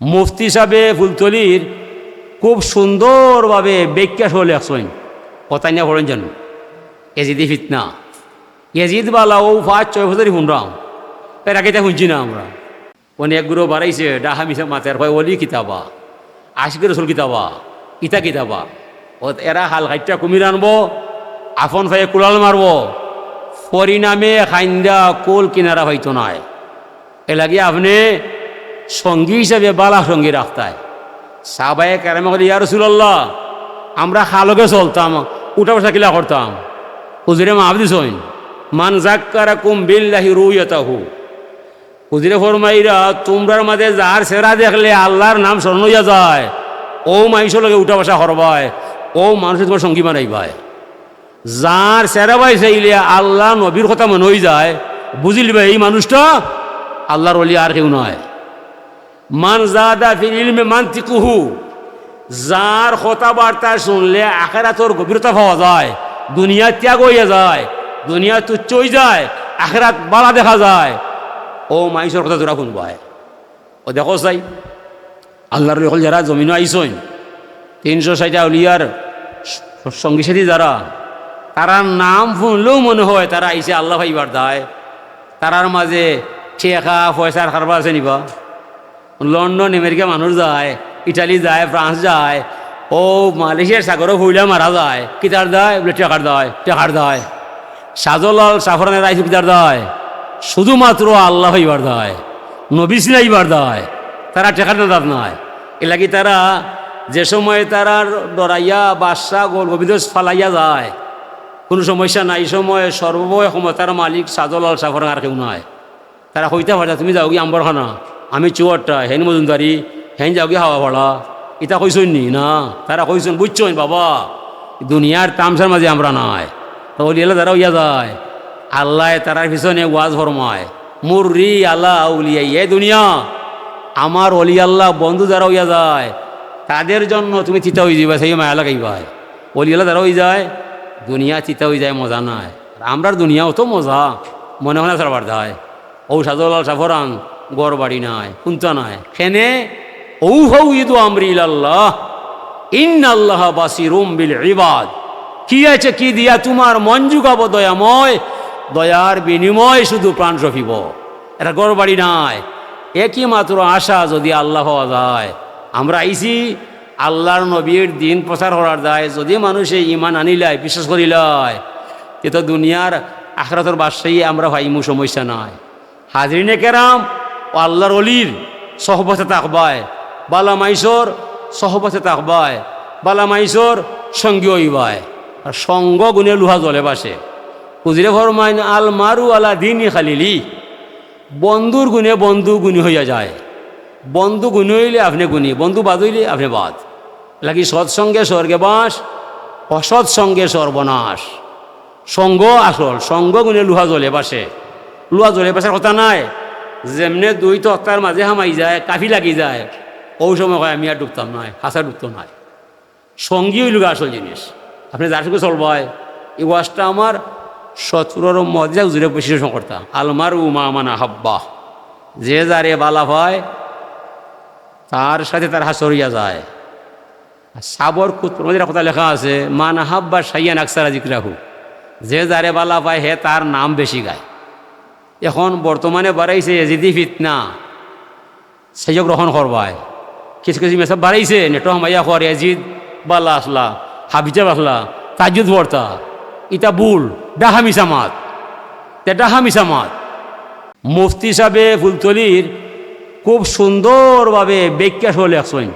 মুফতি সাহেবে ফুলতলির খুব সুন্দরভাবে ব্যাখ্যা হলে একশন কথাই না পড়েন জানো এজিদি ফিতনা। এজিদ বালা ও পাঁচ ছয় বছরই শুনরাম এর আগে শুনছি না আমরা। অনেক গুরু বাড়াইছে, ডাহা মিশে মাতের ভাই অলি কিতাবা। আশিক রসুল কিতাবা। ইতা কিতাবা। ও এরা হাল হাইটা কুমির আনব আফন ভাইয়ে কুলাল মারব। পরিণামে খাইন্দা কোল কিনারা হইতো নয় এ লাগে আপনি সঙ্গী হিসাবে বালা সঙ্গী রাখতায়। সাবাই কারামে বলে, ইয়া রসুল্লাহ আমরা খালকে চলতাম, উঠা বসা কিলা করতাম। হুজুরে মাহবুদি সইন মান জাক্কারা কুম বিল্লাহি রুইয়াতাহু। হুজুরে ফরমাইরা, তোমরার মাঝে যার সেরা দেখলে আল্লাহর নাম স্মরণ হইয়া যায়। ও মানুষের লগে উঠা বসা করবায়। ও মানুষের তোমার সঙ্গী বানাইবায়। যার সেরা বাই চাইলে আল্লাহ নবীর কথা মনে হয়ে যায়। বুঝিলিবে এই মানুষটা আল্লাহর অলি আর কেউ নয়। মান জাদা ফিল ইলমে মান্তিকুহু। যার কথাবার্তা শুনলে আখেরাতর গভীরতা পাওয়া যায় দুনিয়া ত্যাগ হইয়া যায় দুনিয়া তুচ্ছ হয়ে যায়, আখেরাত বালা দেখা যায়। ও মাইসর কথা তোরা শুনবায় ও দেখো চাই আল্লাহর এখন যারা জমিনও আইসইন, তিনশো ষাটটা উলিয়ার সঙ্গী সাথী যারা, তারা নাম শুনলেও মনে হয় তারা আইসে আল্লাহ ভাইবার দায়। তারার মাঝে ঠেকা পয়সার কারবার আছে নিবা। লন্ডন, আমেরিকা মানুষ যায়, ইটালি যায়, ফ্রান্স যায়, ও মালয়েশিয়ার সাগরও হইলে মারা যায় কিতার দেয়, বলে টেকার দেয় টেকার দেয়। সাজলাল সাফরানের আইসু কিতার দেয়, শুধুমাত্র আল্লাহ হইবার দেয় নবিসিনা হইবার দেয় তারা টেকার দাঁত নয় এ লাগি তারা যে সময় তারা ডরাইয়া বাদশাহ গোল, গোবিন্দ ফালাইয়া যায়, কোনো সমস্যা নাই সময় সর্বময় ক্ষমতার মালিক সাজলাল সাফর আর কেউ নয় তারা হইতে পারে তুমি যাও কি আম্বরখানা আমি চুয়ারটা, হেন মজুমদারি হেন যাও কি হাওয়া ভাড়া। এটা কইসই নি? না। তারা কইসন বুঝছই বাবা, দুনিয়ার তামসার মাঝে আমরা নাই। তো ওলিয়ালা তারা হইয়া যায়। আল্লাহ তারার পিছনে ওয়াজ ফরমায়, মুররি আল্লাহ উলিয়াই এ দুনিয়া, আমার অলি আল্লাহ, বন্ধু যারা হইয়া যায়, তাদের জন্য তুমি চিতা হয়ে যাবে সেই মায়া লাগাইবাই। অলিয়ালা যারা হয়ে যায়, দুনিয়া চিতা হয়ে যায়, মজা নাই। আমরার দুনিয়াও তো মজা, মনে মনে সারবার যায় ও সাজলাল সাফরান গড় বাড়ি নাই কুন্তা নাই। খেনে ঔ হৌ ইদু আমরি আল্লাহ ইন আল্লাহ বাসিরুম বিল ইবাদ। কি আছে, কি দিয়া তোমার মন যুগাব দয়াময়, দয়ার বিনিময় শুধু প্রাণ রফিব এটা গড় বাড়ি নাই। একই মাত্র আশা যদি আল্লাহ হওয়া যায়। আমরা আইছি, আল্লাহর নবীর দিন প্রচার করার যায় যদি মানুষে ইমান আনিলায় বিশ্বাস করিলায় এ তো দুনিয়ার আখরাতর বাসাই আমরা ভাইমু সমস্যা নাই। হাজরিনে কেরাম ও আল্লাহর অলির সহবতে তাকবায় বালা মাইসর সহবতে তাকবায় বালা মাইসর সঙ্গী হইবায়। আর সঙ্গ গুণে লুহা জলে বাসে। কুজিরে ফরমাইন, আল মারু আলা দিনই খালিলি। বন্ধুর গুণে বন্ধু গুণী হইয়া যায়। বন্ধু গুণী হইলে আপনি গুণী, বন্ধু বাদ হইলে আপনি বাদ। লাগি সৎসঙ্গে স্বর্গে বাস অসৎ সঙ্গে সর্বনাশ। সঙ্গ আসল, সঙ্গ গুণে লুহা জলে বাসে। লুহা জলে বাসার কথা নাই। যেমনে দুই তক্তার মাঝে হামাই যায়, কাফি লাগি যায় ও সময় হয় আমি আর ডুবতাম নাই হাসা ডুবতো নাই। সঙ্গী হইল আসল জিনিস আপনি যার সঙ্গে চলবায় এই ওয়াজটা আমার সত্তরের মধ্যে উজুরে বিশ্লেষণ করতাম আলমার উমা মানা হাব্বা যে যারে বালা হয় তার সাথে তার হাসরিয়া যায়। সাবর কুত্তর মধ্যে কথা লেখা আছে, মান হাব্বা সাইয়ান আকসারা জিকরাহু যে যারে বালা পায় হে তার নাম বেশি গায়। এখন বর্তমানে বাড়াইছে এজিদি ফিতনা। সেই গ্রহণ করবায় কিছু কিছু মেসব বাড়াইছে নেটো হামাইয়া খর এজিদ বাল্লা আসলা হাবিজা আসলা তাজুদ বর্তা ইটা বুল ডাহা মিসামাত তে ডাহা মিসামাত মুফতি সাহেবে ফুলতলির খুব সুন্দরভাবে ব্যাখ্যা হলে একশন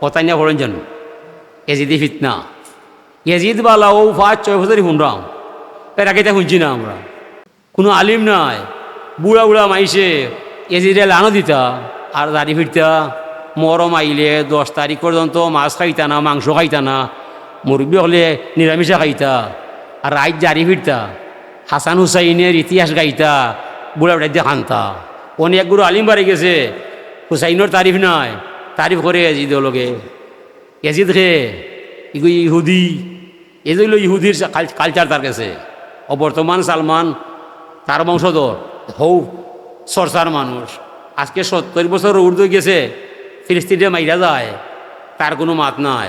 কথাই না পড়েন জানো এজিদি ফিতনা। এজিদ বালা ও পাঁচ ছয় বছরই শুনরাম এর আগে শুনছি না আমরা। কোনো আলিম নাই। বুড়া বুড়া মাইছে এজিরে লানো দিতা, আর দাড়ি ফিরতা, মরম আইলে দশ তারিখ পর্যন্ত মাছ খাইতা না, মাংস খাইতা না, মুরব্বী হলে নিরামিষা খাইতা, আর রাইত জারি ফিরতা, হাসান হুসাইনের ইতিহাস গাইতা, বুড়া বুড়া দিয়ে খানতা। অনেক গুরু আলিম বাড়ি গেছে, হুসাইনের তারিফ নাই, তারিফ করে এজিদ লোকে এজিদ খে ইগু ইহুদি এগুলো ইহুদির কালচার তার কাছে। ও বর্তমান সালমান, তার বংশধর। হৌ সরসার মানুষ। আজকে সত্তর বছর উর্দু গেছে ফিলিস্তিনে মাইরা যায়, তার কোনো মাত নাই।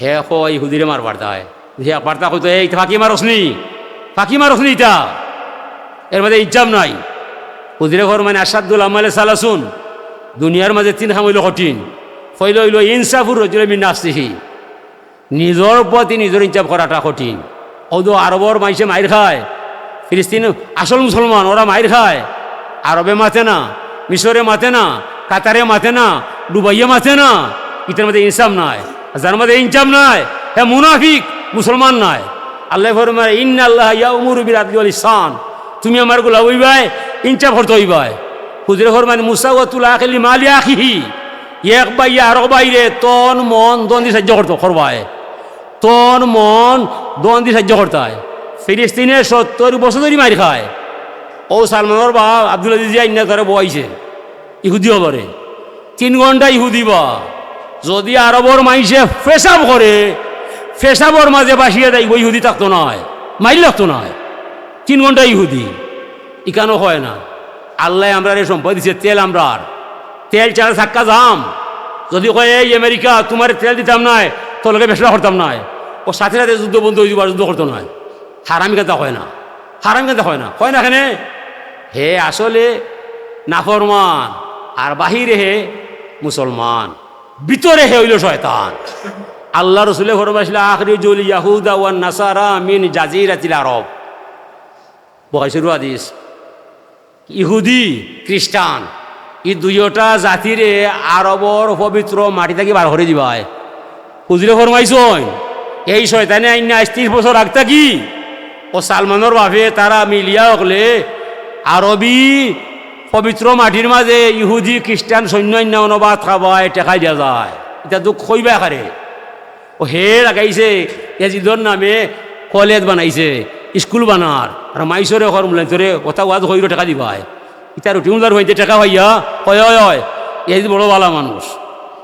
হে হয় ইহুদিরে মারবার দেয় হে বার্তা কইতো, এই, ফাঁকি মারসনি ফাঁকি মারসনি ইটা এর মধ্যে ইচ্ছাম নাই। হুদিরে ঘর মানে আসাদুল আমালে সালাসুন। দুনিয়ার মাঝে তিন খাম হইল কঠিন। ফইল হইল, ইনসাফুর রজুলে মিন নাফসিহি। নিজর প্রতি নিজর ইনসাফ করাটা কঠিন। ওদো আরবর মাইসে মাইর খায়। ফিলিস্তিন আসল মুসলমান, ওরা মাইর খায়। আরবে মাতে না, মিশরে মাতে না, কাতারে মাতে না, দুবাইয়ে মাতে না। ইটার মধ্যে ইনসাফ নাই যার মধ্যে ইনসাফ নাই হ্যাঁ মুনাফিক, মুসলমান নাই। আল্লাহ ফরমার ইন্না আল্লাহ ইয়া উমুর বিরাদি আল ইসান তুমি আমারগুলা হইবাই, ইনসাফ করতে হইবাই। হুজুরে ফরমান মুসাওয়াতুল আখিলি মালি আখিহি। এক বাই আর বাইরে, তন, মন দন্দি সাহায্য করতো করবায় তন, মন দন্দি সাহায্য করতায়। ফিলিস্তিনে সত্তর বছর ধরে মারি খায়। ও সালমানের বা আব্দুল আজিজ আইনা তারা বয়াইছে ইহুদি হবরে। তিন ঘণ্টা ইহুদি বা। যদি আরবর মাইসে ফেসাব করে ফেসাবর মাঝে বাসিয়ে দেয়, ওই ইহুদি থাকতো নয় মাইল লাগতো নয় তিন ঘণ্টা ইহুদি। ইকানো হয় না। আল্লাহ আমরা রে সম্পদ দিছে, তেল আমরার। তেল ছাড়া থাক্কা যাম। যদি কয়, এই আমেরিকা, তোমার তেল দিতাম নাই তোলকে বেসরা করতাম নাই। ও সাথে সাথে যুদ্ধ বন্ধ যুদ্ধ করতো নয় হারামি কথা হয় না। হারামি কথা হয় না। হয় না এখানে হে আসলে নাফরমান, আর বাহিরে হে মুসলমান, ভিতরে হে হইল শয়তান। আল্লাহ রসুলে ফরমাইছিল আখরি জুল ইয়াহুদা ওয়ান নাসারা মিন জাজিরাতিল আরব। বয়সের হাদিস। ইহুদি, খ্রিস্টান, এই দুইটা জাতিরে আরবর পবিত্র মাটি থেকে বার করে দিবায়। হুজুরে ফরমাইছন, এই শয়তানে আইন আজ ত্রিশ বছর আগতা কি? ও সালমানের বাপে তারা মিলিয়া হলে আরবি পবিত্র মাটির মাঝে ইহুদি খ্রিস্টান সৈন্য অন্য অনুবাদ খাবায় টেকাই দিয়া যায়। এটা দুঃখ কইবা খারে ও হে লাগাইছে। এজিদর নামে কলেজ বানাইছে, স্কুল বানার আর মাইসরে ঘর মূল্য তোরে কথা ওয়াজ হইল টাকা দিবাই। ইতার উঠিমুদার হইতে টাকা হইয়া হয় হয় এই বড় বালা মানুষ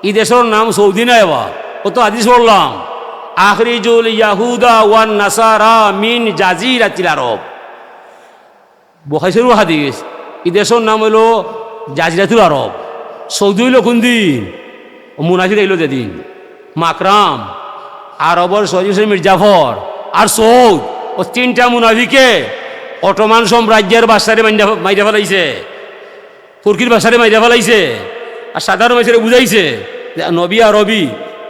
এই দেশের নাম সৌদি না এবার ও তো আদিস বললাম আখরিজুল ইয়াহুদা ওয়ান নাসারা মিন জাজিরাতিল আরব। বহাইসেরও হাদিস, এই দেশের নাম হইল জাজিরাতুল আরব। সৌদি হইল কোন দিন? মুনাফির হইল যেদিন। মাকরাম, আরবর সজিব মির্জাফর। আর সৌদ, ও তিনটা মুনাফিকে অটোমান সাম্রাজ্যের বাসারে মাইরা ফেলাইছে। তুর্কির বাসারে মাইরা ফেলাইছে। আর সাধারণ মানুষের বুঝাইছে নবী আরবি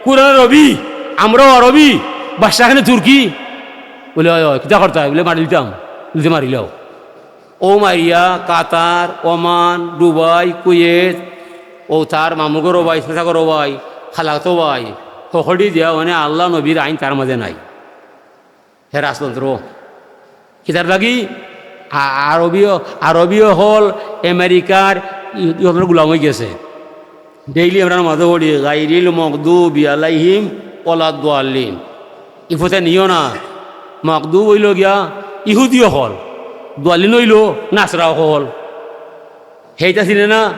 কোরআন রবি। আমরাও আরবি বাসাখানে তুর্কি। বলে হয় হয় কিতা করতে হয়। বলে, মারি দিতাম। বলতে মারিলেও ও মারিয়া, কাতার, ওমান, দুবাই, কুয়েত, ও তার মামুগরও ভাই ফেসাগরও ভাই খালাতো ভাই সকলি দিয়া মানে আল্লাহ নবীর আইন তার মাঝে নাই। হে রাজতন্ত্র, কিতার লাগি? আরবীয় আরবীয় হল আমেরিকার গোলাম হৈ গেছে। ডেইলি আমরা মাঝে পড়ি, গাইরিল মকদু বিয়ালাইহিম পলাদ আল্লিম ইফতে নিও না। মকদু হইল গিয়া ইহুদিও হল। দোয়ালিন হইল নাচরাও হল। সেইটা ছিল না?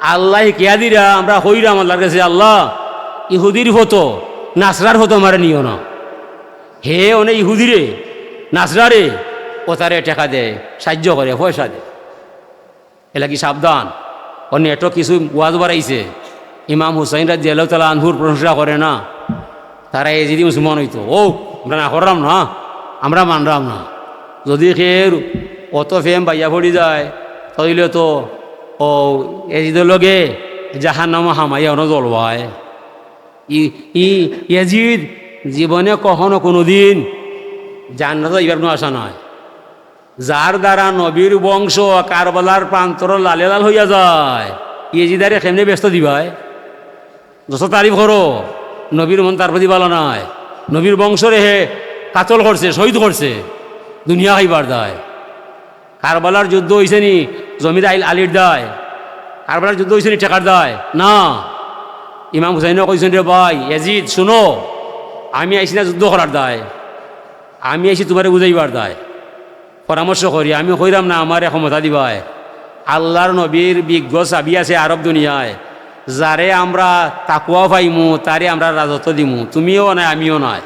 আল্লাহ কেয়া দিরা? আমরা হইরাম আল্লাহর কাছে, আল্লাহ, ইহুদির হতো নাচরার হতো, আমার নিও না। হে অনেক ইহুদিরে নাচরারে ও তারে টাকা দেয় সাহায্য করে, পয়সা দেয় এলা কি সাবধান? অন্য এটো কিছু ওয়াজ বাড়াইছে। ইমাম হুসাইন রাজি আল্লাহ তালা আনহুর প্রশংসা করে না? তারা এই যদি মুসলমান হইতো, ও, আমরা না করলাম না, আমরা মানলাম না। যদি খের অত ফেম বাইয়া পড়ি যায় তাহলে তো, ও এজিদের লগে জাহান নাম হামাইয়া অন জলবায় ই ই এজিদ জীবনে কখনো কোনো দিন জান্নাত এবার কোনো আশা নয় যার দ্বারা নবীর বংশ কারবালার প্রান্তর লালে লাল হইয়া যায় ইয়েজিদারে কেমনে ব্যস্ত দিবায়? যত তারিফ করো। নবীর মন তার প্রতি ভালো নয় নবীর বংশরে হে, কাতল করছে, শহীদ করছে, দুনিয়া খাইবার দায়। কারবালার যুদ্ধ হয়েছে নি জমির আইল আলির দায়। কারবালার যুদ্ধ হয়েছে নি টেকার দায়। না, ইমাম হুসাইনও কইছেন রে ভাই এজিদ শুনো, আমি আইসি না যুদ্ধ করার দায়। আমি আইসি তোমারে বুঝাইবার দায়। পরামর্শ করি, আমি কইরাম না, আমার ক্ষমতা দিবায়। আল্লাহর নবীর বিজ্ঞ চাবি আছে আরব দুনিয়ায়। যারে আমরা তাকুয়া পাইমু তারে আমরা রাজত্ব দিমু। তুমিও নাই, আমিও নাই।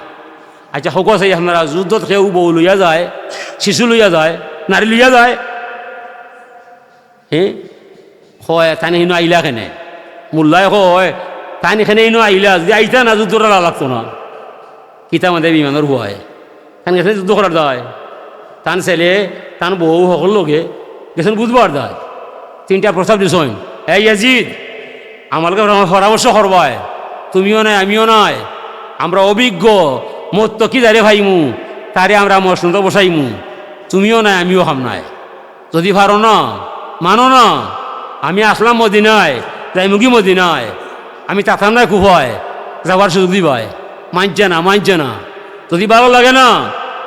আচ্ছা সকল চাই আপনারা যুদ্ধত কেউ বউ লইয়া যায়, শিশু লইয়া যায় নারী লইয়া যায়। হে হয় তানে হিনো আইলা কেনে? মোল্লাই হয় তাই এখানে ইনো আইলা যদি আইতা না যুদ্ধ করা লাগতো না। কিতা আমাদের বিমানের তান এখানে যুদ্ধ করার দায়। তান ছেলে তান বউ সকল লোকে গেছেন বুধবার দায়। তিনটা প্রস্তাব দিছইন। এই ইয়াজিদ আমাকে পরামর্শ করবায় তুমিও নাই, আমিও নাই। আমরা অভিজ্ঞ মোর তো কি দাঁড়িয়ে ভাইমু, তারে আমরা মশনুটা বসাইমু। তুমিও নাই, আমিও হাম নাই। যদি পারো না, মানো না। আমি আসলাম মদিনায় যাইমুখী মদিনায়। আমি তাতাম নাই কুফায় যাবার সুযোগ দিবায় মানছে না মানছে না। যদি ভালো লাগে না,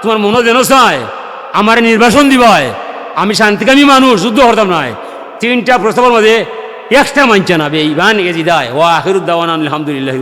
তোমার মনে যেন চায়, আমার নির্বাসন দিবায় আমি শান্তিকামী মানুষ, যুদ্ধ করতাম নাই। তিনটা প্রস্তাবের মধ্যে একটা মানছে না বে ইমান এজি দায় ও আখিরুদ্দাওয়ান আলহামদুলিল্লাহ